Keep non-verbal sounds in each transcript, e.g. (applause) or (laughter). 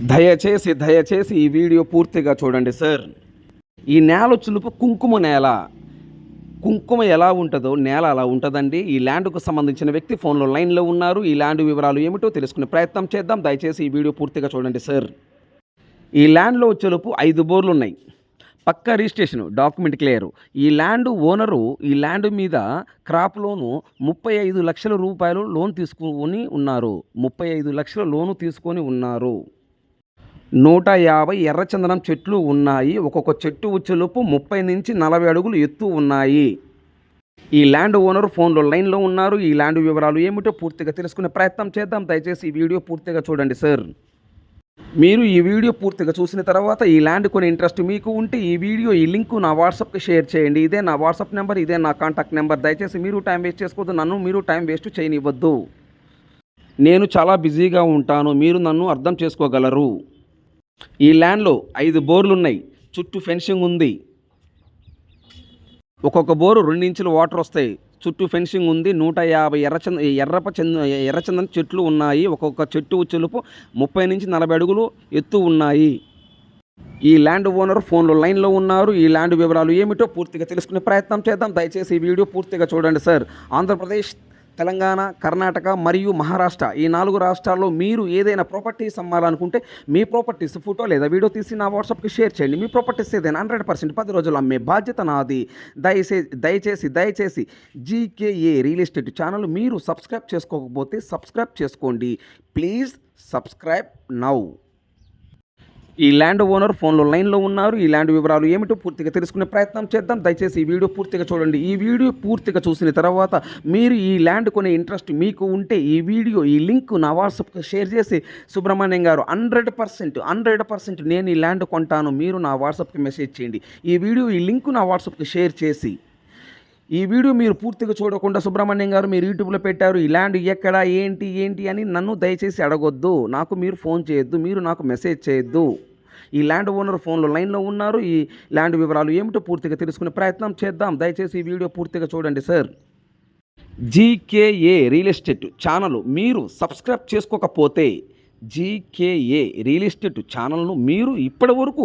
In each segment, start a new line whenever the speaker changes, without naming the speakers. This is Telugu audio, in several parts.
దయచేసి దయచేసి ఈ వీడియో పూర్తిగా చూడండి సార్. ఈ నేల చులుపు కుంకుమ నేల. కుంకుమ ఎలా ఉంటుందో నేల అలా ఉంటుందండి. ఈ ల్యాండ్కు సంబంధించిన వ్యక్తి ఫోన్లో లైన్లో ఉన్నారు. ఈ ల్యాండ్ వివరాలు ఏమిటో తెలుసుకునే ప్రయత్నం చేద్దాం. దయచేసి ఈ వీడియో పూర్తిగా చూడండి సార్. ఈ ల్యాండ్లో వచ్చేలోపు ఐదు బోర్లు ఉన్నాయి పక్క రిజిస్ట్రేషన్ డాక్యుమెంట్ క్లియర్. ఈ ల్యాండ్ ఓనరు ఈ ల్యాండ్ మీద క్రాప్ లోను ముప్పై ఐదు లక్షల రూపాయలు లోన్ తీసుకుని ఉన్నారు. ముప్పై ఐదు లక్షల లోను తీసుకొని ఉన్నారు. నూట యాభై ఎర్రచందనం చెట్లు ఉన్నాయి. ఒక్కొక్క చెట్టు వచ్చేలోపు ముప్పై నుంచి నలభై అడుగులు ఎత్తు ఉన్నాయి. ఈ ల్యాండ్ ఓనర్ ఫోన్లో లైన్లో ఉన్నారు. ఈ ల్యాండ్ వివరాలు ఏమిటో పూర్తిగా తెలుసుకునే ప్రయత్నం చేద్దాం. దయచేసి ఈ వీడియో పూర్తిగా చూడండి సార్. మీరు ఈ వీడియో పూర్తిగా చూసిన తర్వాత ఈ ల్యాండ్ కొన్ని ఇంట్రెస్ట్ మీకు ఉంటే ఈ వీడియో ఈ లింక్ నా వాట్సాప్కి షేర్ చేయండి. ఇదే నా వాట్సాప్ నెంబర్ ఇదే నా కాంటాక్ట్ నెంబర్. దయచేసి మీరు టైం వేస్ట్ చేసుకోవద్దు. నన్ను మీరు టైం వేస్ట్ చేయనివ్వద్దు. నేను చాలా బిజీగా ఉంటాను. మీరు నన్ను అర్థం చేసుకోగలరు. ఈ ల్యాండ్లో ఐదు బోర్లు ఉన్నాయి చుట్టూ ఫెన్సింగ్ ఉంది. ఒక్కొక్క బోరు రెండు ఇంచుల వాటర్ వస్తాయి. చుట్టూ ఫెన్సింగ్ ఉంది. నూట యాభై ఎర్రచంద ఎర్రప చంద ఎర్రచందన చెట్లు ఉన్నాయి. ఒక్కొక్క చెట్టు చెలుపు ముప్పై నుంచి నలభై అడుగులు ఎత్తు ఉన్నాయి. ఈ ల్యాండ్ ఓనర్ ఫోన్లో లైన్లో ఉన్నారు. ఈ ల్యాండ్ వివరాలు ఏమిటో పూర్తిగా తెలుసుకునే ప్రయత్నం చేద్దాం. దయచేసి ఈ వీడియో పూర్తిగా చూడండి సార్. ఆంధ్రప్రదేశ్ తెలంగాణ కర్ణాటక మరియు మహారాష్ట్ర ఈ నాలుగు రాష్ట్రాల్లో మీరు ఏదైనా ప్రాపర్టీస్ అమ్మాలనుకుంటే మీ ప్రాపర్టీస్ ఫోటో లేదా వీడియో తీసి నా వాట్సాప్కి షేర్ చేయండి. మీ ప్రాపర్టీస్ ఏదైనా హండ్రెడ్ పర్సెంట్ పది రోజులు అమ్మే బాధ్యత నాది. దయచేసి దయచేసి దయచేసి జీకేఏ రియల్ ఎస్టేట్ ఛానల్ మీరు సబ్స్క్రైబ్ చేసుకోకపోతే సబ్స్క్రైబ్ చేసుకోండి. Please subscribe now. ఈ ల్యాండ్ ఓనర్ ఫోన్లో లైన్లో ఉన్నారు. ఈ ల్యాండ్ వివరాలు ఏమిటో పూర్తిగా తెలుసుకునే ప్రయత్నం చేద్దాం. దయచేసి ఈ వీడియో పూర్తిగా చూడండి. ఈ వీడియో పూర్తిగా చూసిన తర్వాత మీరు ఈ ల్యాండ్ కొనే ఇంట్రెస్ట్ మీకు ఉంటే ఈ వీడియో ఈ లింక్ నా వాట్సాప్కి షేర్ చేసి సుబ్రహ్మణ్యం గారు హండ్రెడ్ పర్సెంట్ హండ్రెడ్ పర్సెంట్ నేను ఈ ల్యాండ్ కొంటాను. మీరు నా వాట్సాప్కి మెసేజ్ చేయండి. ఈ వీడియో ఈ లింక్ నా వాట్సాప్కి షేర్ చేసి ఈ వీడియో మీరు పూర్తిగా చూడకుండా సుబ్రహ్మణ్యం గారు మీరు యూట్యూబ్లో పెట్టారు ఈ ల్యాండ్ ఎక్కడ ఏంటి ఏంటి అని నన్ను దయచేసి అడగొద్దు. నాకు మీరు ఫోన్ చేయొద్దు మీరు నాకు మెసేజ్ చేయొద్దు. ఈ ల్యాండ్ ఓనర్ ఫోన్లో లైన్లో ఉన్నారు ఈ ల్యాండ్ వివరాలు ఏమిటో పూర్తిగా తెలుసుకునే ప్రయత్నం చేద్దాం. దయచేసి ఈ వీడియో పూర్తిగా చూడండి sir. G K A real estate channel మీరు సబ్స్క్రైబ్ చేసుకోకపోతే G K A real estate ఛానల్ను మీరు ఇప్పటి వరకు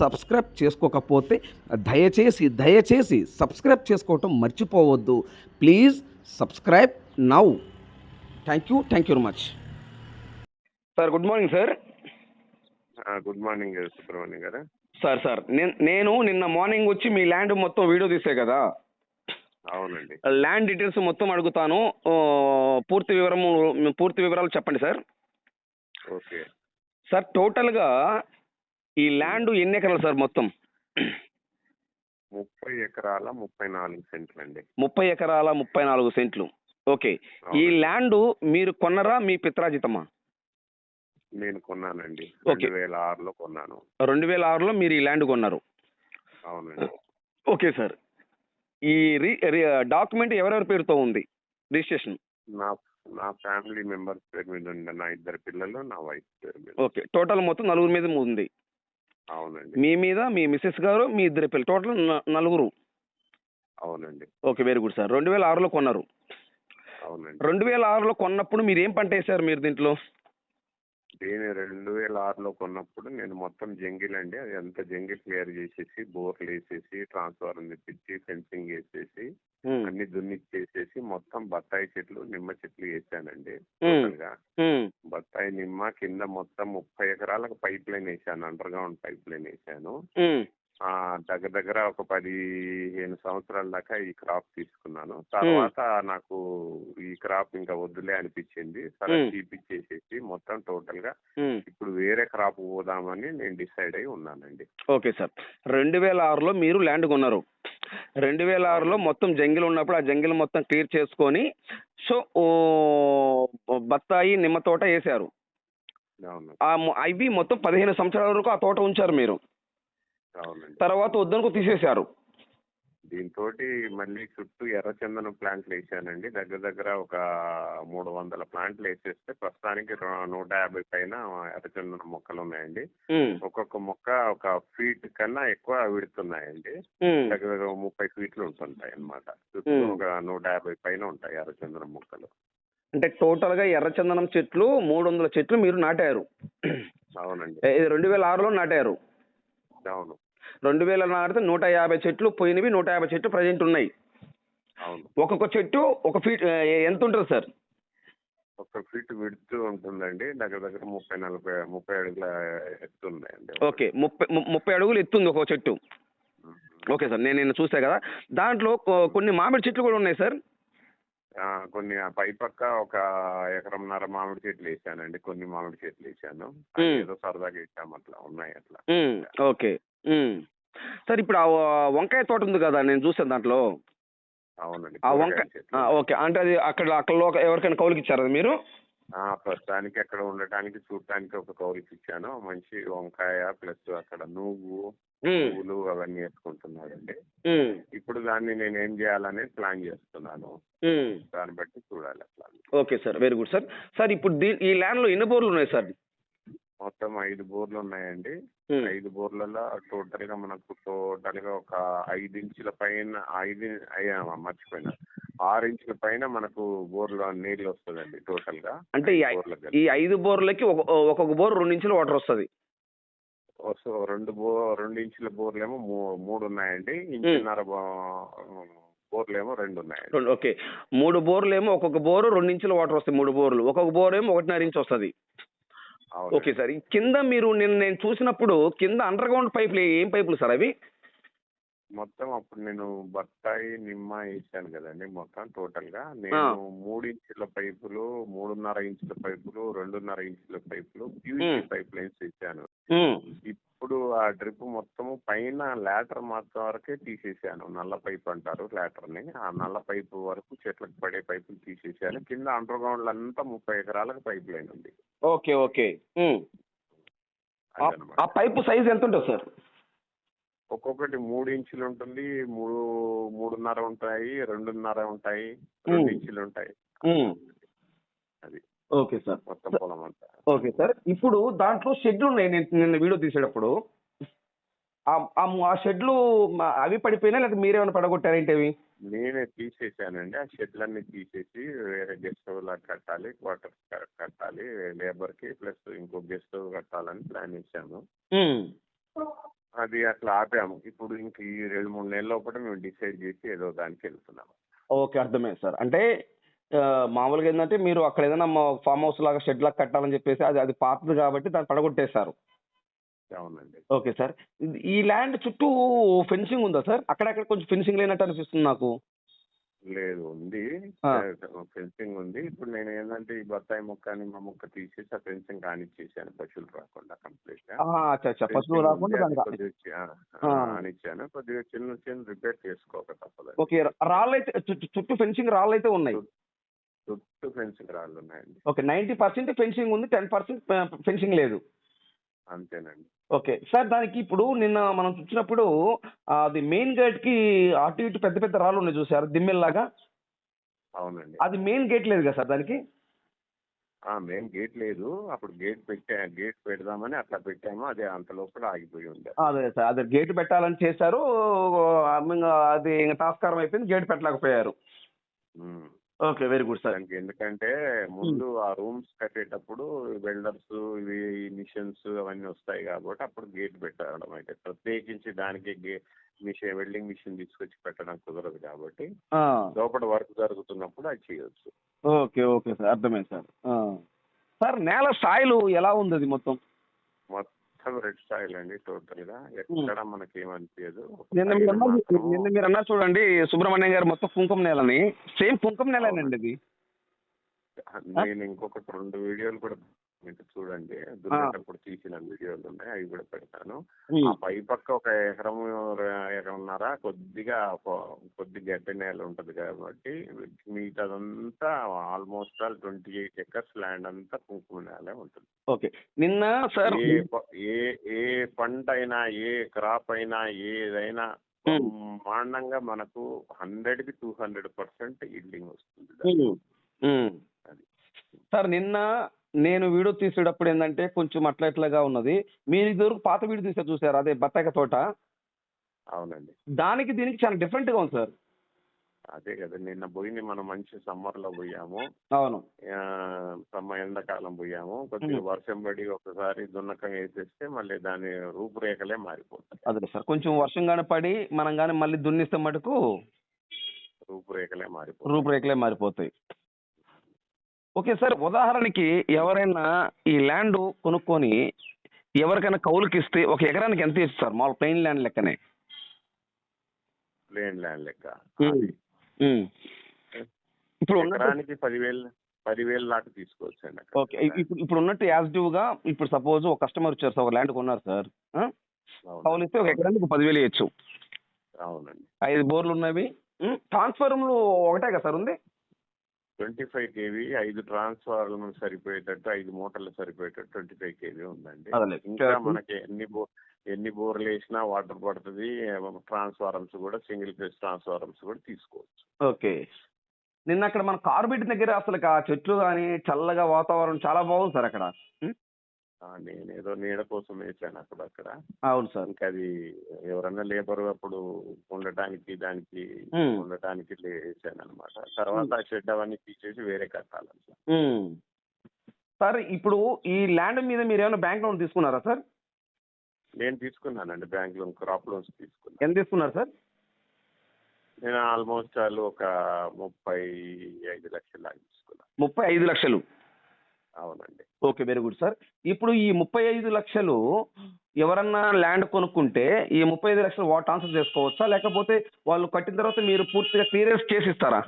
సబ్స్క్రైబ్ చేసుకోకపోతే దయచేసి దయచేసి సబ్స్క్రైబ్ చేసుకోవటం మర్చిపోవద్దు. Please subscribe now. Thank you thank you very much. Sir good morning sir.
Good morning Subrahmanyam garu.
Sir sir నేను నేను నిన్న మార్నింగ్ వచ్చి మీ ల్యాండ్ మొత్తం వీడియో తీసే కదా?
అవునండి.
ల్యాండ్ డీటెయిల్స్ మొత్తం అడుగుతాను. పూర్తి వివరము పూర్తి వివరాలు చెప్పండి సార్.
ఓకే.
సార్ టోటల్గా ఈ ల్యాండ్ ఎన్ని ఎకరాలు సార్ మొత్తం?
ముప్పై ఎకరాల ముప్పై నాలుగు సెంట్లు అండి.
ముప్పై ఎకరాల ముప్పై నాలుగు సెంట్లు. ఓకే. ఈ ల్యాండ్ మీరు కొన్నరా మీ పిత్రాజితమా
నేను కొన్నానండి.
ఓకే.
రెండు వేల ఆరులో కొన్నాను.
రెండు వేల ఆరులో మీరు ఈ ల్యాండ్ కొన్నారు.
అవునండి.
Okay sir. ఈ రీ డాక్యుమెంట్ ఎవరెవరి పేరుతో ఉంది? రిజిస్ట్రేషన్.
నా నా ఫ్యామిలీ మెంబర్స్ పేరు మీద ఉంది నా ఇద్దరు పిల్లలు నా వైఫ్ పేరు మీద.
ఓకే. టోటల్ మొత్తం నలుగురు మీద ఉంది.
అవునండి.
మీ మీద మీ మిస్సెస్ గారు మీ ఇద్దరు పిల్లలు. టోటల్ నలుగురు.
అవునండి.
Okay very good sir. రెండు వేల ఆరులో కొన్నారు.
అవునండి.
రెండు వేల ఆరులో కొన్నప్పుడు మీరు ఏం పంట వేశారు మీరు దీంట్లో?
దీని రెండు వేల ఆరులో కొన్నప్పుడు నేను మొత్తం జంగిల్ అండి. అది అంతా జంగిల్ క్లియర్ చేసేసి బోర్లు వేసేసి ట్రాన్స్ఫార్మర్ తెప్పించి ఫెన్సింగ్ వేసేసి అన్ని దున్నిచ్చేసేసి మొత్తం బత్తాయి చెట్లు నిమ్మ చెట్లు వేసానండి గా బత్తాయి నిమ్మ కింద మొత్తం ముప్పై ఎకరాలకు పైప్ లైన్ వేసాను అండర్ గ్రౌండ్ పైప్ లైన్ వేసాను. దగ్గర దగ్గర ఒక పదిహేను సంవత్సరాల దాకా ఈ క్రాప్ తీసుకున్నాను. తర్వాత నాకు ఈ క్రాప్ ఇంకా వద్దులే అనిపించింది. సరే. తీపిచ్చేసేసి మొత్తం
టోటల్గా.
ఇప్పుడు వేరే క్రాప్ పోదామని నేను డిసైడ్ అయి ఉన్నానండి.
Okay sir. రెండు వేల ఆరులో మీరు ల్యాండ్ కొన్నారు. రెండు వేల ఆరులో మొత్తం జంగిల్ ఉన్నప్పుడు ఆ జంగిల్ మొత్తం క్లియర్ చేసుకొని సో బత్తాయి నిమ్మ తోట వేశారు అవి మొత్తం పదిహేను సంవత్సరాల వరకు ఆ తోట ఉంచారు మీరు.
అవునండి.
తర్వాత వద్దనుకు తీసేశారు.
దీంతో మళ్ళీ చుట్టూ ఎర్రచందనం ప్లాంట్లు వేసానండి. దగ్గర దగ్గర ఒక మూడు వందల ప్లాంట్లు వేసేస్తే ప్రస్తుతానికి నూట యాభై పైన ఎర్రచందనం మొక్కలు ఉన్నాయండి. ఒక్కొక్క మొక్క ఒక ఫీట్ కన్నా ఎక్కువ విడుతున్నాయండి. దగ్గర దగ్గర ముప్పై ఫీట్లు ఉంటుంటాయి అన్నమాట. చుట్టూ. ఒక నూట యాభై పైన ఉంటాయి ఎర్రచందనం మొక్కలు.
అంటే టోటల్గా ఎర్రచందనం చెట్లు మూడు వందల చెట్లు మీరు నాటారు.
అవునండి.
రెండు వేల ఆరులో నాటారు.
అవును.
రెండు వేల నాటితే నూట యాభై చెట్లు పోయినవి నూట యాభై చెట్లు ప్రజెంట్ ఉన్నాయి.
అవును.
ఒక్కొక్క చెట్టు ఒక ఫీట్ ఎంత ఉంటుంది సార్?
ఒక ఫీట్ విడుతూ ఉంటుందండి. దగ్గర దగ్గర ముప్పై నలభై ముప్పై అడుగుల ఎత్తు ఉన్నాయండి.
ఓకే. ముప్పై ముప్పై అడుగులు ఎత్తుంది ఒక్కొక్క చెట్టు. Okay sir. నేను నిన్న చూసా కదా. దాంట్లో కొన్ని మామిడి చెట్లు కూడా ఉన్నాయి సార్?
కొన్ని పై పక్క ఒక ఎకరంన్నర మామిడి చెట్లు వేసానండి. కొన్ని మామిడి చెట్లు వేసాను. ఏదో సరదాగా వేసాము అట్లా. ఉన్నాయి అట్లా.
ఓకే. సార్ ఇప్పుడు ఆ వంకాయ తోట ఉంది కదా నేను చూసాను దాంట్లో.
అవునండి
ఆ వంకాయ. ఆ, ఓకే. అంటే అది అక్కడ అక్కడ ఎవరికైనా కౌలుకి ఇచ్చారా మీరు?
ఆ, ప్రస్తుతానికి అక్కడ ఉండటానికి చూడటానికి ఒక కౌలికి ఇచ్చాను. మంచి వంకాయ ప్లస్ అక్కడ నువ్వు
ఉమ్,
పువ్వులు అవన్నీ వేసుకుంటున్నాడండి.
ఉమ్,
ఇప్పుడు దాన్ని నేను ఏం చేయాలనేది ప్లాన్ చేస్తున్నాను.
ఉమ్.
దాన్ని బట్టి చూడాలి అట్లా.
Okay sir very good sir. Sir ఇప్పుడు దీ ఈ ల్యాండ్లో ఎన్ని బోర్లు ఉన్నాయి సార్.
మొత్తం ఐదు బోర్లు ఉన్నాయండి.
ఉమ్,
ఐదు బోర్లలో టోటల్గా మనకు టోటల్గా ఒక ఐదు ఇంచుల పైన ఐదు అయ్యా మర్చిపోయినా. ఆరు ఇంచుల పైన మనకు బోర్లో నీళ్ళు వస్తుందండి టోటల్గా
అంటే ఈ ఐ-
బోర్లకు
ఈ ఐదు బోర్లకి ఒక- ఒక్కొక్క బోర్ రెండు ఇంచుల వాటర్ వస్తుంది.
సో రెండు బో రెండు ఇంచుల బోర్లేమో మూ- మూడు ఉన్నాయండి. ఇంచున్నర బో- బోర్లేమో రెండు ఉన్నాయండి.
రెండు ఓకే. మూడు బోర్లు ఏమో ఒక్కొక్క బోరు రెండు ఇంచుల వాటర్ వస్తాయి మూడు బోర్లు. ఒక్కొక్క బోర్ ఏమో ఒకటిన్నర ఇంచ్ వస్తుంది. Okay sir. కింద మీరు నిన్న నేను చూసినప్పుడు కింద అండర్ గ్రౌండ్ పైపులు ఏం పైపులు సార్ అవి?
మొత్తం అప్పుడు నేను బత్తాయి నిమ్మ వేసాను కదండి మొత్తం టోటల్గా నేను మూడు ఇంచుల పైపులు మూడున్నర ఇంచుల పైపులు రెండున్నర ఇంచుల పైపులు
మ్మ్.
పైప్ లైన్స్ ఇచ్చాను ఇప్పుడు ఆ డ్రిప్ మొత్తము పైన లాటర్ మాత్రం వరకే తీసేసాను. నల్ల పైప్ అంటారు లాటర్ని ఆ నల్ల పైపు వరకు చెట్లకు పడే పైపులు తీసేసాను. కింద అండర్ గ్రౌండ్ అంతా ముప్పై ఎకరాలకు పైప్ లైన్ ఉంది.
Okay okay. ఆ పైపు సైజ్ ఎంత ఉంటుంది సార్?
ఒక్కొక్కటి మూడు ఇంచులు ఉంటుంది. మూడు మూడున్నర ఉంటాయి రెండున్నర ఉంటాయి రెండు. ఇంచులు ఉంటాయి. అది
ఓకే సార్.
మొత్తం పొలం అంతా.
Okay sir. ఇప్పుడు దాంట్లో షెడ్లు ఉన్నాయి. నేను నిన్న వీడియో తీసేటప్పుడు. ఆ- షెడ్లు అవి పడిపోయినా లేకపోతే మీరేమైనా పడగొట్టారేంటి అవి
నేనే తీసేసానండి. ఆ షెడ్లన్నీ తీసేసి వేరే గెస్ట్ హౌస్ లాగా కట్టాలి. క్వార్టర్స్ కట్టాలి. లేబర్కి ప్లస్ ఇంకో గెస్ట్ హౌస్ కట్టాలని ప్లాన్
ఉమ్,
అది అట్లా ఆపాము. ఇప్పుడు ఇంక ఈ రెండు మూడు నెలల లోపల మేము డిసైడ్ చేసి ఏదో దానికి వెళ్తున్నాము.
ఓకే అర్థమైంది సార్. అంటే మామూలుగా ఏంటంటే మీరు అక్కడ ఏదైనా ఫామ్ హౌస్ లాగా షెడ్ లాగా కట్టాలని చెప్పేసి అది అది పాతది కాబట్టి దాన్ని పడగొట్టేశారు.
అవునండి.
Okay sir. ఈ ల్యాండ్ చుట్టూ ఫెన్సింగ్ ఉందా సార్? అక్కడక్కడ కొంచెం ఫెన్సింగ్ లేనట్టు అనిపిస్తుంది నాకు.
లేదు ఉంది. ఫెన్సింగ్ ఉంది. ఇప్పుడు నేను ఏంటంటే ఈ బత్తాయి మొక్క నిమ్మ మొక్క తీసేసి ఆ ఫెన్సింగ్ కానిచ్చేసాను పశువులు రాకుండా
కంప్లీట్గా పశువులు రాకుండా
కానిచ్చాను కొద్దిగా చిన్న చిన్న రిపేర్ చేసుకోక తప్పదు
ఓకే రాళ్ళు అయితే చుట్టూ- ఫెన్సింగ్ రాళ్ళు అయితే ఉన్నాయి
చుట్టూ ఫెన్సింగ్ రాళ్ళు ఉన్నాయండి.
ఓకే నైంటీ పర్సెంట్ ఫెన్సింగ్ ఉంది టెన్ పర్సెంట్ ఫెన్సింగ్ లేదు.
అంతేనండి.
ఓకే. సార్ దానికి ఇప్పుడు నిన్న మనం చూసినప్పుడు అది మెయిన్ గేట్కి అటు ఇటు పెద్ద పెద్ద రాళ్ళు ఉన్నాయి చూసారు దిమ్మెల్లాగా?
అవునండి.
అది మెయిన్ గేట్ లేదు కదా సార్ దానికి?
మెయిన్ గేట్ లేదు. అప్పుడు గేట్ పెట్టా గేట్ పెడదామని అట్లా పెట్టాము. అదే అంత లోపల ఆగిపోయి ఉంది
అదే సార్ అదే గేట్ పెట్టాలని చేశారు. అది టాస్కారం అయిపోయింది గేట్ పెట్టలేకపోయారు. ఓకే. Very good sir.
దానికి ఎందుకంటే ముందు ఆ రూమ్స్ కట్టేటప్పుడు వెల్డర్స్ ఇవి మిషన్స్ అవన్నీ వస్తాయి కాబట్టి అప్పుడు గేట్ పెట్టడం అయితే. ప్రత్యేకించి దానికి మిషన్ వెల్డింగ్ మిషన్ తీసుకొచ్చి పెట్టడం కుదరదు కాబట్టి లోపల వర్క్ జరుగుతున్నప్పుడు అది చేయొచ్చు.
ఓకే. Okay sir. అర్థమైంది సార్. సార్ నేల సాయిలు ఎలా ఉంది అది మొత్తం
మొత్తం రెడ్ సాయిల్ అండి టోటల్గా. ఎక్కడ మనకి ఏమనిపించదు
నిన్న మీరు అన్నారు నిన్న మీరు అన్నారు చూడండి సుబ్రహ్మణ్యం గారు మొత్తం కుంకుమ నేలని. సేమ్ కుంకుమ నేలేనండి అది.
నేను ఇంకొకటి రెండు వీడియోలు కూడా మీకు చూడండి దున్నేటప్పుడు తీసిన వీడియోలు ఉన్నాయి అవి కూడా పెడతాను. ఆ పై పక్క ఒక ఎకరం ఎకరంన్నర కొద్దిగా కొద్ది గడ్డి నేల ఉంటది కాబట్టి మిగతాదంతా almost all twenty eight acres land అంతా కుంకుమ నేలే ఉంటుంది.
ఓకే. నిన్న సార్
ఏ ఏ పంట అయినా ఏ క్రాప్ అయినా ఏదైనా. బ్రహ్మాండంగా మనకు హండ్రెడ్కి టూ హండ్రెడ్ పర్సెంట్ ఇల్డింగ్ వస్తుంది. అది.
సార్ నిన్న నేను వీడియో తీసేటప్పుడు ఏంటంటే కొంచెం అట్లా ఇట్లాగా ఉన్నది. మీరు ఇదివరకు పాత వీడియో తీసారు చూసారు? అదే బత్తాయిక తోట.
అవునండి.
దానికి దీనికి చాలా డిఫరెంట్గా ఉంది సార్.
అదే కదా నిన్న పోయింది మనం మంచి సమ్మర్లో పోయాము.
అవును.
సమ్మ ఎండాకాలం పోయాము. కొద్దిగా. వర్షం పడి ఒకసారి దున్నకం వేసేస్తే మళ్ళీ దాని రూపురేఖలే మారిపోతాయి.
అదే సార్ కొంచెం వర్షం కానీ పడి మనం కానీ మళ్ళీ దున్నిస్తే మటుకు
రూపురేఖలే మారిపోతాయి.
రూపురేఖలే మారిపోతాయి. ఓకే సార్ ఉదాహరణకి ఎవరైనా ఈ ల్యాండ్ కొనుక్కొని ఎవరికైనా కౌలుకి ఇస్తే ఒక ఎకరానికి ఎంత ఇస్తారు మామూలు ప్లెయిన్ ల్యాండ్ లెక్కనే.
ప్లేన్ ల్యాండ్ లెక్క.
ఇప్పుడు
ఎకరానికి పదివేలు పదివేలు దాకా తీసుకోవచ్చు అండి అక్కడ.
ఓకే ఇప్పుడు ఇప్పుడు ఉన్నట్టు యాజిటివ్గా ఇప్పుడు సపోజ్ ఒక కస్టమర్ వచ్చారు సార్ ఒక ల్యాండ్ కొన్నారు సార్. కౌలు ఇస్తే ఒక ఎకరానికి పదివేలు ఇవ్వచ్చు
అవునండి.
ఐదు బోర్లు ఉన్నవి. ట్రాన్స్ఫార్మర్లు ఒకటే కదా సార్ ఉంది?
ట్వంటీ ఫైవ్ కేవీ ఐదు ట్రాన్స్ఫార్మర్ సరిపోయేటట్టు ఐదు మూటలు సరిపోయేటట్టు ట్వంటీ ఫైవ్ కేవీ ఉందండి. ఇంకా మనకి ఎన్ని బో ఎన్ని బోర్లు వేసినా వాటర్ పడుతుంది ట్రాన్స్ఫార్మర్స్ కూడా సింగిల్ ఫేజ్ ట్రాన్స్ఫార్మర్స్ కూడా తీసుకోవచ్చు.
ఓకే. నిన్న అక్కడ మన కార్బెట్ దగ్గర అసలు ఆ చెట్లు కానీ చల్లగా వాతావరణం చాలా బాగుంది సార్ అక్కడ.
నేను ఏదో నీడ కోసం వేసాను అక్కడ అక్కడ.
అవును సార్.
ఇంకా అది ఎవరన్నా లేబర్ అప్పుడు ఉండటానికి దానికి. ఉండటానికి వేసాను అనమాట తర్వాత ఆ షెడ్ అవన్నీ తీసేసి వేరే కట్టాలి.
ఉం. సార్ ఇప్పుడు ఈ ల్యాండ్ మీద మీరు ఏమైనా బ్యాంక్ లోన్ తీసుకున్నారా సార్?
నేను తీసుకున్నానండి. బ్యాంక్ లోన్ క్రాప్ లోన్స్ తీసుకున్నాను.
ఎంత తీసుకున్నారు సార్?
నేను ఆల్మోస్ట్ వాళ్ళు ఒక ముప్పై ఐదు లక్షల తీసుకున్నాను
ముప్పై ఐదు లక్షలు.
అవునండి.
Okay very good sir. ఇప్పుడు ఈ ముప్పై ఐదు లక్షలు ఎవరన్నా ల్యాండ్ కొనుక్కుంటే ఈ ముప్పై ఐదు లక్షలు వా ట్రాన్స్ఫర్ చేసుకోవచ్చా? లేకపోతే వాళ్ళు కట్టిన తర్వాత మీరు పూర్తిగా క్లియరెన్స్ చేసి ఇస్తారా?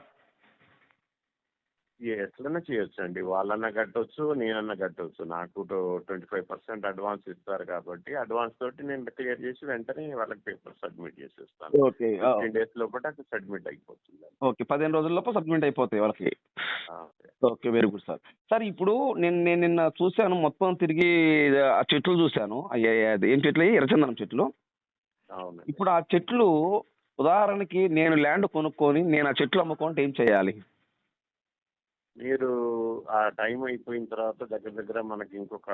ఎట్లన్నా చేయొచ్చు అండి వాళ్ళన్నా కట్టొచ్చు నేనన్నా కట్టొచ్చు. నాకు ట్వంటీ ఫైవ్ పర్సెంట్ అడ్వాన్స్ ఇస్తారు కాబట్టి అడ్వాన్స్ తోటి నేను క్లియర్ చేసి వెంటనే వాళ్ళకి పేపర్ సబ్మిట్ చేసేస్తాను.
ఓకే.
ఫిఫ్టీన్ డేస్ లోపల అది సబ్మిట్ అయిపోతుంది.
ఓకే. పదిహేను రోజుల్లోపు సబ్మిట్ అయిపోతాయి వాళ్ళకి. Okay. Very good sir. Sir ఇప్పుడు నేను నేను నిన్న చూశాను మొత్తం తిరిగి ఆ చెట్లు చూశాను. ఏం చెట్లు? అయ్యి? ఎర్రచందనం చెట్లు. ఇప్పుడు ఆ చెట్లు ఉదాహరణకి నేను ల్యాండ్ కొనుక్కొని నేను ఆ చెట్లు అమ్ముకుంటే ఏం చేయాలి?
మీరు ఆ టైం అయిపోయిన తర్వాత దగ్గర దగ్గర మనకి ఇంకొక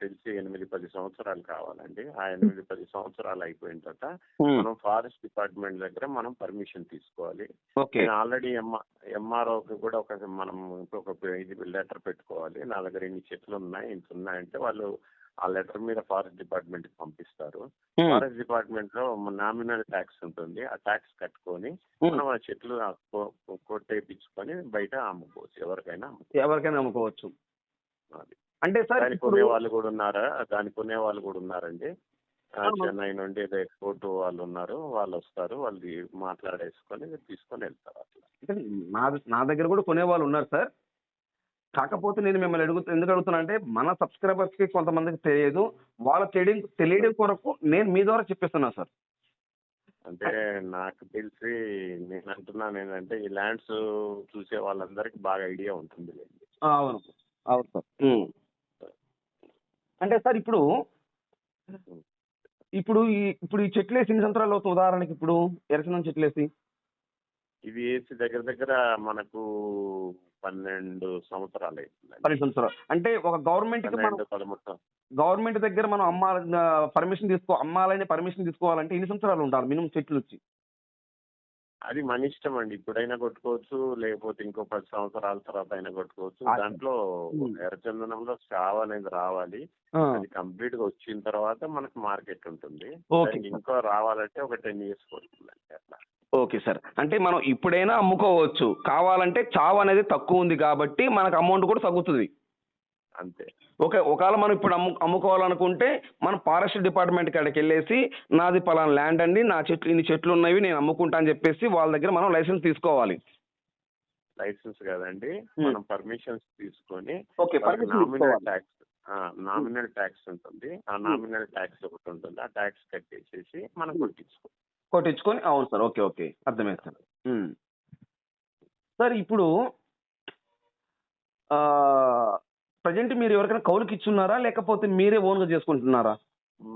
తెలిసి ఎనిమిది పది సంవత్సరాలు కావాలండి. ఆ ఎనిమిది పది సంవత్సరాలు అయిపోయిన తర్వాత మనం ఫారెస్ట్ డిపార్ట్మెంట్ దగ్గర మనం పర్మిషన్ తీసుకోవాలి. నేను ఆల్రెడీ ఎంఆర్ ఎంఆర్ఓకి కూడా ఒక మనం ఇంకొక ఇది లెటర్ పెట్టుకోవాలి. నా దగ్గర ఇన్ని చెట్లు ఉన్నాయి ఇంత ఉన్నాయంటే వాళ్ళు ఆ లెటర్ మీద ఫారెస్ట్ డిపార్ట్మెంట్కి పంపిస్తారు ఫారెస్ట్ డిపార్ట్మెంట్లో నామినల్ ట్యాక్స్ ఉంటుంది. ఆ ట్యాక్స్ కట్టుకొని మనం ఆ చెట్లు కొట్టేపించుకొని బయట అమ్ముకోవచ్చు. ఎవరికైనా
ఎవరికైనా అమ్ముకోవచ్చు.
అది.
అంటే సార్
దాని కొనే వాళ్ళు కూడా ఉన్నారా? దాని కొనే వాళ్ళు కూడా ఉన్నారండి. చెన్నై నుండి ఏదో ఎక్స్పోర్ట్ వాళ్ళు ఉన్నారు. వాళ్ళు వస్తారు. వాళ్ళు మాట్లాడేసుకొని తీసుకొని వెళ్తారు అట్లా.
అంటే నా నా దగ్గర కూడా కొనేవాళ్ళు ఉన్నారు సార్. కాకపోతే నేను మిమ్మల్ని అడుగుతూ ఎందుకు అడుగుతున్నా అంటే మన సబ్స్క్రైబర్స్కి కొంతమందికి తెలియదు. వాళ్ళ తెలియడం తెలియడం కొరకు నేను మీ ద్వారా చెప్పిస్తున్నాను సార్.
అంటే నాకు తెలిసి నేను అంటున్నాను ఏంటంటే ఈ ల్యాండ్స్ చూసే వాళ్ళందరికీ బాగా ఐడియా ఉంటుంది.
అవును. అవును సార్. అంటే సార్ ఇప్పుడు ఇప్పుడు ఈ ఇప్పుడు ఈ చెట్లు వేసి ఎన్ని సంవత్సరాలు అవుతుంది? ఉదాహరణకి ఇప్పుడు ఎరచందనం చెట్లు వేసి.
ఇవి వేసి దగ్గర దగ్గర మనకు పన్నెండు సంవత్సరాలు అవుతుందండి
పది సంవత్సరాలు. అంటే ఒక గవర్నమెంట్కి మనం
పన్నెండు పదమూడు సం-
గవర్నమెంట్ దగ్గర మనం అమ్మాల పర్మిషన్ తీసుకో అమ్మాలని పర్మిషన్ తీసుకోవాలంటే ఎన్ని సంవత్సరాలు ఉండాలి మినిమం చెట్లు వచ్చి?
అది మన ఇష్టం అండి ఇప్పుడైనా కొట్టుకోవచ్చు లేకపోతే ఇంకో పది సంవత్సరాల తర్వాత అయినా కొట్టుకోవచ్చు.
ఆ.
దాంట్లో. ఎర్రచందనంలో స్టావ్ అనేది రావాలి.
ఆ,
అది కంప్లీట్గా వచ్చిన తర్వాత మనకు మార్కెట్ ఉంటుంది.
ఓకే.
దానికి ఇంకో రావాలంటే ఒక టెన్ ఇయర్స్ పడుతుందండి అట్లా.
Okay sir. అంటే మనం ఇప్పుడైనా అమ్ముకోవచ్చు. కావాలంటే చావు అనేది తక్కువ ఉంది కాబట్టి మనకు అమౌంట్ కూడా తగ్గుతుంది.
అంతే.
ఓకే ఒకవేళ మనం ఇప్పుడు అమ్ము అమ్ముకోవాలనుకుంటే మనం ఫారెస్ట్ డిపార్ట్మెంట్ కాడికి వెళ్ళేసి నాది పలానా ల్యాండ్ అండి నా చెట్లు ఇన్ని చెట్లు ఉన్నవి నేను అమ్ముకుంటా అని చెప్పేసి వాళ్ళ దగ్గర మనం లైసెన్స్ తీసుకోవాలి.
లైసెన్స్ కదండి. మనం పర్మిషన్స్ తీసుకొని
okay
nominal tax nominal tax ఉంటుంది. ఆ నామినల్ ట్యాక్స్ ఒకటి ఉంటుంది. ఆ ట్యాక్స్ కట్టేసేసి మనం కొట్టించుకో
కొట్టించుకొని అవును సార్ ఓకే ఓకే అర్థమైంది సార్. సార్ ఇప్పుడు ప్రజెంట్ మీరు ఎవరికైనా కౌలుకి ఇచ్చున్నారా? లేకపోతే మీరే ఓన్గా చేసుకుంటున్నారా?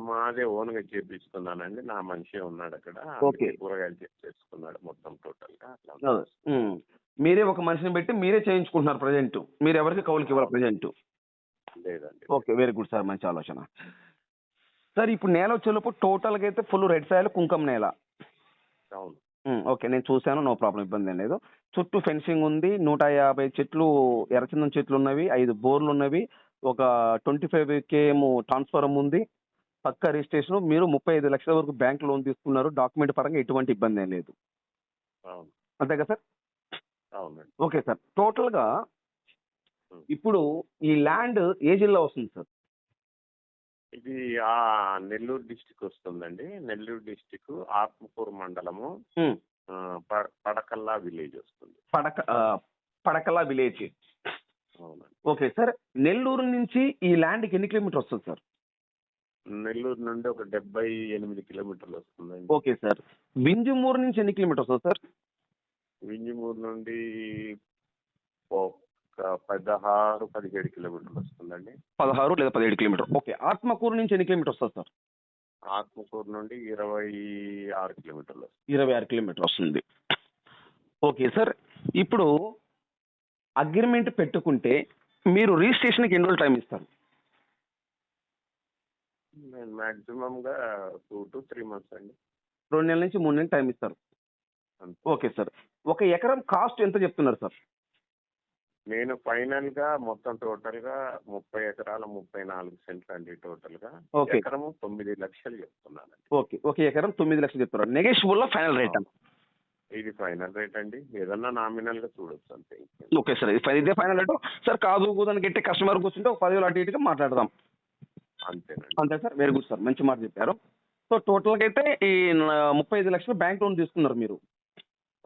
మాదే ఓన్గా చేపించుకున్నానండి నా మనిషి ఉన్నాడు అక్కడ.
ఓకే.
కూరగాయలు చేసుకున్నాడు మొత్తం
టోటల్గా. మీరే ఒక మనిషిని పెట్టి మీరే చేయించుకుంటున్నారు ప్రజెంట్. మీరు ఎవరికి కౌలుకి ఇవ్వాలి ప్రజెంట్.
లేదండి.
ఓకే వెరీ గుడ్ సార్ మంచి ఆలోచన. సార్ ఇప్పుడు నేల వచ్చేలోపు టోటల్గా అయితే ఫుల్ రెడ్ సాయిల్ కుంకం నేల.
అవును.
ఓకే. నేను చూశాను. నో ప్రాబ్లం ఇబ్బంది లేదు. చుట్టూ ఫెన్సింగ్ ఉంది. నూట యాభై చెట్లు ఎర్రచందనం చెట్లు ఉన్నవి ఐదు బోర్లు ఉన్నవి. ఒక ట్వంటీ ఫైవ్ కేఎం ట్రాన్స్ఫారం ఉంది. పక్క రిజిస్ట్రేషన్. మీరు ముప్పై ఐదు లక్షల వరకు బ్యాంక్ లోన్ తీసుకున్నారు. డాక్యుమెంట్ పరంగా ఎటువంటి ఇబ్బంది ఏం లేదు. అంతే కదా సార్? Okay sir. టోటల్గా ఇప్పుడు ఈ ల్యాండ్ ఏ జిల్లా వస్తుంది సార్?
ఇది ఆ నెల్లూరు డిస్టిక్ వస్తుందండి. నెల్లూరు డిస్టిక్ ఆత్మకూరు మండలము. పడకల్లా విలేజ్ వస్తుంది.
పడక ఆ, పడకల విలేజ్.
అవునండి.
Okay sir. నెల్లూరు నుంచి ఈ ల్యాండ్కి ఎన్ని కిలోమీటర్ వస్తుంది సార్?
నెల్లూరు నుండి ఒక డెబ్బై ఎనిమిది కిలోమీటర్లు వస్తుందండి.
Okay sir. వింజమూరు నుంచి ఎన్ని కిలోమీటర్ వస్తుంది సార్?
వింజమూరు నుండి ఒక పదహారు పదిహేడు కిలోమీటర్లు వస్తుందండి.
పదహారు లేదా పదిహేడు కిలోమీటర్ ఓకే. ఆత్మకూరు నుంచి ఎన్ని కిలోమీటర్ వస్తుంది సార్?
ఆత్మకూరు నుండి ఇరవై ఆరు కిలోమీటర్లు వస్తుంది.
ఇరవై ఆరు కిలోమీటర్ వస్తుంది. Okay sir. ఇప్పుడు అగ్రిమెంట్ పెట్టుకుంటే మీరు రిజిస్ట్రేషన్కి ఎన్ని రోజులు టైం ఇస్తారు?
నేను మాక్సిమం గా టూ టు త్రీ మంత్స్ అండి.
రెండు నెలల నుంచి మూడు నెలలు టైం ఇస్తారు. Okay sir. ఒక ఎకరం కాస్ట్ ఎంత చెప్తున్నారు సార్?
నేను ఫైనల్గా మొత్తం టోటల్గా ముప్పై ఎకరాల ముప్పై నాలుగు సెంట్లు అండి టోటల్గా
ఓకే.
ఎకరము తొమ్మిది లక్షలు చెప్తున్నానండి.
ఓకే. ఒక ఎకరం తొమ్మిది లక్షలు చెప్తున్నారు. నెగోషియబుల్ ఫైనల్ రేట్
ఇది ఫైనల్ రేట్ అండి. ఏదన్నా నామినల్గా చూడొచ్చు అంతే
ఓకే సార్ ఇది ఫైనల్ రేటు సార్ కాదు కూదని గట్టి కస్టమర్ కూర్చుంటే ఒక పదివేలు అటు ఇటుగా మాట్లాడదాం.
అంతేనండి.
అంతే సార్ వెరీ గుడ్ సార్ మంచి మాట చెప్పారు. సో టోటల్గా అయితే ఈ ముప్పై ఐదు లక్షలు బ్యాంక్ లోన్ తీసుకున్నారు మీరు.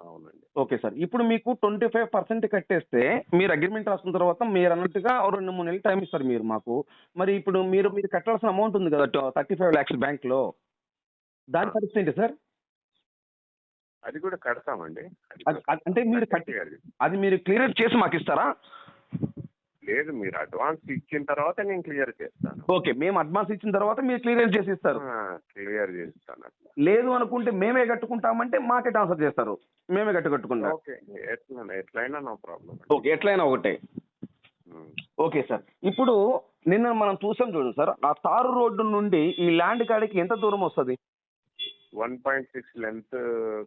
అవునండి.
Okay sir. ఇప్పుడు మీకు ట్వంటీ ఫైవ్ పర్సెంట్ కట్టేస్తే మీరు అగ్రిమెంట్ రాసుకున్న తర్వాత మీరు అన్నట్టుగా రెండు మూడు నెలలు టైం ఇస్తారు మీరు మాకు. మరి ఇప్పుడు మీరు మీరు కట్టాల్సిన అమౌంట్ ఉంది కదా థర్టీ ఫైవ్ ల్యాక్స్ బ్యాంక్లో. దాని పరిస్థితి ఏంటి సార్?
అది కూడా కడతామండి.
అంటే మీరు కట్టి. అది మీరు క్లియర్ చేసి మాకు ఇస్తారా
లేదు మీరు అడ్వాన్స్ ఇచ్చిన తర్వాత నేను క్లియర్ చేస్తాను.
ఓకే మేము అడ్వాన్స్ ఇచ్చిన తర్వాత మీరు క్లియర్ చేసి ఇస్తారు
క్లియర్ చేస్తాను
లేదు అనుకుంటే మేమే కట్టుకుంటామంటే మాకే ట్రాన్స్ఫర్ చేస్తారు. మేమే కట్టు కట్టుకుంటాం.
ఓకే ఎట్లా ఎట్లయినా నో ప్రాబ్లం
ఓకే ఎట్లయినా ఒకటే. ఓకే సార్ ఇప్పుడు నిన్న మనం చూసాం చూడండి సార్ ఆ తారు రోడ్డు నుండి ఈ ల్యాండ్ కాడికి ఎంత దూరం వస్తుంది?
One point six length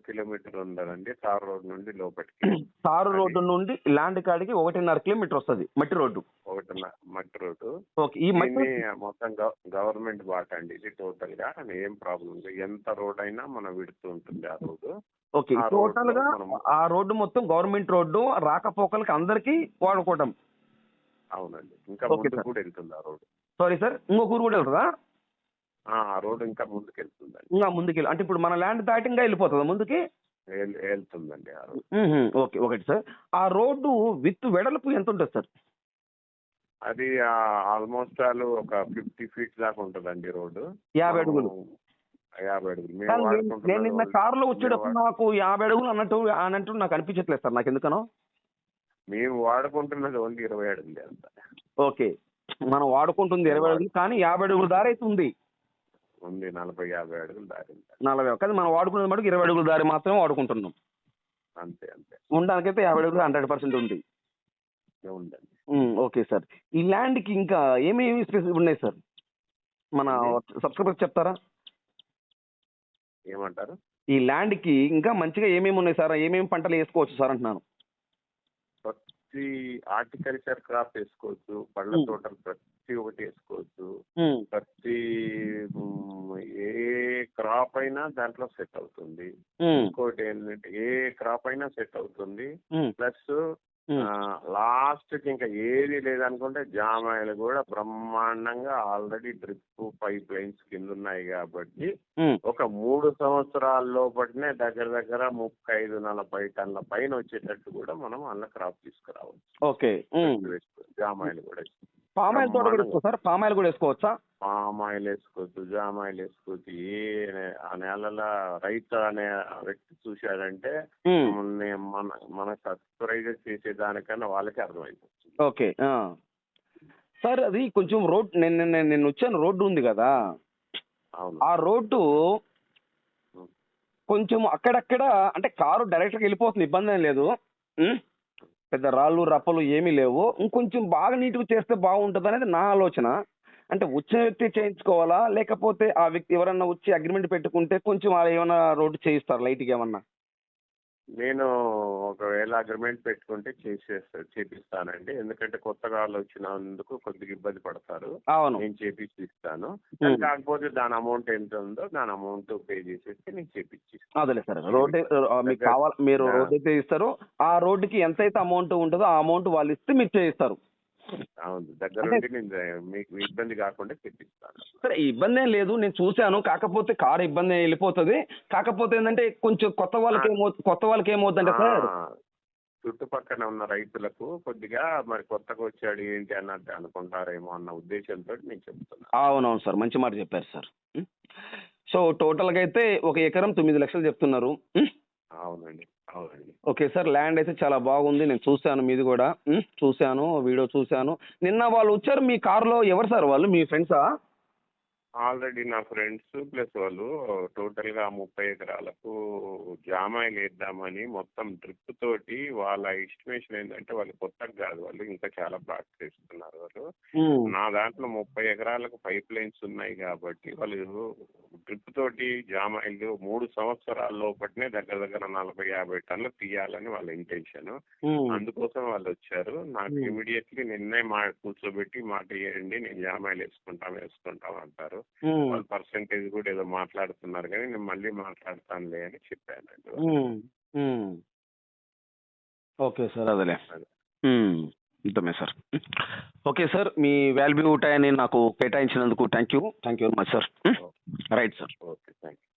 kilometre ఉందండి తార్ రోడ్ నుండి లోపలికి (clears throat)
తారు రోడ్డు నుండి ల్యాండ్ కాడికి ఒకటిన్నర కిలోమీటర్ వస్తుంది మట్టి రోడ్డు.
ఒకటి మట్టి రోడ్డు.
ఓకే ఈ మట్టి
మొత్తం గవ- గవర్నమెంట్ బాట అండి ఇది టోటల్గా ఏం ప్రాబ్లం లేదు. ఎంత రోడ్ అయినా మనం విడుతూ ఉంటుంది ఆ రోడ్డు.
ఓకే
టోటల్గా
ఆ రోడ్డు మొత్తం గవర్నమెంట్ రోడ్డు రాకపోకలకి అందరికీ వాడుకోవటం.
అవునండి. ఇంకా. కూడా వెళ్తుంది ఆ రోడ్డు.
సారీ సార్ ఇంకొక ఊరు కూడా వెళ్తుందా?
ఆ రోడ్డు ఇంకా ముందుకు వెళ్తుందండి
ఇంకా ముందుకు అంటే ఇప్పుడు మన ల్యాండ్ దాటి ఇంకా వెళ్ళిపోతుందా ముందుకి?
వెళ్తుందండి.
ఓకే ఒకటి సార్. ఆ రోడ్డు విత్ వెడల్పు ఎంత ఉంటుంది సార్?
అది ఆల్మోస్ట్ ఆల్ ఒక ఫిఫ్టీ ఫీట్ దాకా ఉంటుందండి రోడ్డు.
యాభై అడుగులు.
యాభై అడుగులు.
నేను- నిన్న కారులో వచ్చేటప్పుడు నాకు యాభై అడుగులు అన్నట్టు అన్నట్టు నాకు అనిపించట్లేదు సార్ నాకు ఎందుకనో.
మేము వాడుకుంటున్నది ఓన్లీ ఇరవై అడుగులు అంత.
ఓకే. మనం వాడుకుంటుంది ఇరవై అడుగులు కానీ యాభై అడుగుల దారి అయితే ఉంది
ఉంది నలభై యాభై అడుగులు దారింది
నలభై కానీ మనం వాడుకునేది మటుకు ఇరవై అడుగుల దారి మాత్రమే వాడుకుంటున్నాం.
అంతే అంతే.
ఉండడానికైతే యాభై అడుగులు హండ్రెడ్ పర్సెంట్ ఉంది.
ఉందండి.
Okay sir. ఈ ల్యాండ్కి ఇంకా ఏమేమి స్పెసిఫిక్ ఉన్నాయి సార్? మన సబ్స్క్రైబర్స్ చెప్తారా?
ఏమంటారు?
ఈ ల్యాండ్కి ఇంకా మంచిగా ఏమేమి ఉన్నాయి సార్? ఏమేమి పంటలు వేసుకోవచ్చు సార్ అంటున్నాను.
ప్రతి హార్టికల్చర్ క్రాప్ వేసుకోవచ్చు పళ్ళ. తోటలు ప్రతి ఒకటి వేసుకోవచ్చు ప్రతి ఏ క్రాప్ అయినా దాంట్లో సెట్ అవుతుంది. ఇంకోటి ఏంటంటే ఏ క్రాప్ అయినా సెట్ అవుతుంది. ప్లస్. లాస్ట్కి ఇంకా ఏది లేదనుకుంటే జామాయిలు కూడా బ్రహ్మాండంగా ఆల్రెడీ డ్రిప్ పైప్ లైన్స్ కింద ఉన్నాయి కాబట్టి. ఒక మూడు సంవత్సరాల లోపటినే దగ్గర దగ్గర ముప్పై ఐదు నలభై టన్నుల పైన వచ్చేటట్టు కూడా మనం అల్ల క్రాప్ తీసుకురావచ్చు.
ఓకే.
జామాయిలు కూడా.
పామాయిల్ తోట కూడా వేసుకోవచ్చు సార్? పామాయిల్ కూడా వేసుకోవచ్చా?
పామాయిల్ వేసుకోవచ్చు జామాయిల్ వేసుకోవచ్చు. ఏ ఆ నేలలో రైతు అనే వ్యక్తి చూశాడంటే మన మన- సబ్స్క్రైబ్ చేసే దానికన్నా వాళ్ళకి అర్థమైపోతుంది.
ఓకే. సార్ అది కొంచెం రోడ్ నేను నేను వచ్చాను రోడ్డు ఉంది కదా. ఆ రోడ్డు కొంచెం అక్కడక్కడ అంటే కారు డైరెక్ట్గా వెళ్ళిపోతుంది ఇబ్బంది ఏం లేదు? పెద్ద రాళ్ళు రప్పలు ఏమీ లేవు. ఇంకొంచెం బాగా నీట్గా చేస్తే బాగుంటుంది అనేది నా ఆలోచన. అంటే వచ్చిన వ్యక్తి చేయించుకోవాలా? లేకపోతే ఆ వ్యక్తి ఎవరన్నా వచ్చి అగ్రిమెంట్ పెట్టుకుంటే కొంచెం వాళ్ళు ఏమైనా రోడ్డు చేయిస్తారు? లైట్గా ఏమన్నా?
నేను ఒకవేళ అగ్రిమెంట్ పెట్టుకుంటే చేసేస్తా చేపిస్తానండి. ఎందుకంటే కొత్తగా వాళ్ళు వచ్చినందుకు కొద్దిగా ఇబ్బంది పడతారు.
అవును.
నేను చేపించి ఇస్తాను. కాకపోతే దాని అమౌంట్ ఎంత ఉందో దాని అమౌంట్ పే చేసేస్తే నేను చేపించి.
అదేలే సార్. రోడ్ మీకు కావాలి మీరు రోడ్ అయితే ఇస్తారు. ఆ రోడ్డుకి ఎంత అయితే అమౌంట్ ఉంటుందో ఆ అమౌంట్ వాళ్ళు ఇస్తే మీరు చేయిస్తారు.
అవును దగ్గర మీకు ఇబ్బంది కాకుండా తెప్పిస్తాను.
సరే ఇబ్బంది ఏం లేదు నేను చూశాను. కాకపోతే కారు ఇబ్బంది వెళ్ళిపోతుంది. కాకపోతే ఏంటంటే కొంచెం కొత్త వాళ్ళకి ఏమో కొత్త వాళ్ళకి ఏమవుతుందంటే సార్
చుట్టుపక్కల ఉన్న రైతులకు కొద్దిగా మరి కొత్తగా వచ్చాడు ఏంటి అన్నట్టు అనుకుంటారేమో అన్న ఉద్దేశంతో నేను చెప్తున్నాను
అవునవును సార్ మంచి మాట చెప్పారు సార్? సో టోటల్గా అయితే ఒక ఎకరం తొమ్మిది లక్షలు చెప్తున్నారు?
అవునండి. అవునండి.
ఓకే సార్ ల్యాండ్ అయితే చాలా బాగుంది. నేను చూశాను మీది కూడా. చూశాను వీడియో చూశాను. నిన్న వాళ్ళు వచ్చారు మీ కారులో. ఎవరు సార్ వాళ్ళు? మీ ఫ్రెండ్సా?
ఆల్రెడీ నా ఫ్రెండ్స్ ప్లస్ వాళ్ళు టోటల్గా ముప్పై ఎకరాలకు జామాయిలు వేద్దామని మొత్తం డ్రిప్ తోటి వాళ్ళ ఎస్టిమేషన్ ఏంటంటే వాళ్ళు కొత్తగా కాదు వాళ్ళు ఇంకా చాలా బాగా చేస్తున్నారు వాళ్ళు. నా దాంట్లో ముప్పై ఎకరాలకు పైప్ లైన్స్ ఉన్నాయి కాబట్టి వాళ్ళు డ్రిప్ తోటి జామాయిలు మూడు సంవత్సరాల లోపటినే దగ్గర దగ్గర నలభై యాభై టన్నులు తీయాలని వాళ్ళ ఇంటెన్షన్. అందుకోసం వాళ్ళు వచ్చారు. నాకు. ఇమీడియట్లీ నిన్నే మా కూర్చోబెట్టి మాట ఇవ్వండి నేను జామాయిలు వేసుకుంటాం వేసుకుంటాం అంటారు. పర్సంటేజ్ కూడా ఏదో మాట్లాడుతున్నారు కానీ నేను మళ్ళీ మాట్లాడతానులే అని చెప్పానండి
ఓకే సార్ అదేలే.
అదే.
ఇంతమే సార్. ఓకే సార్ మీ వాల్యూ టైంని నాకు కేటాయించినందుకు thank you thank you very much sir. Right sir.
Okay thank you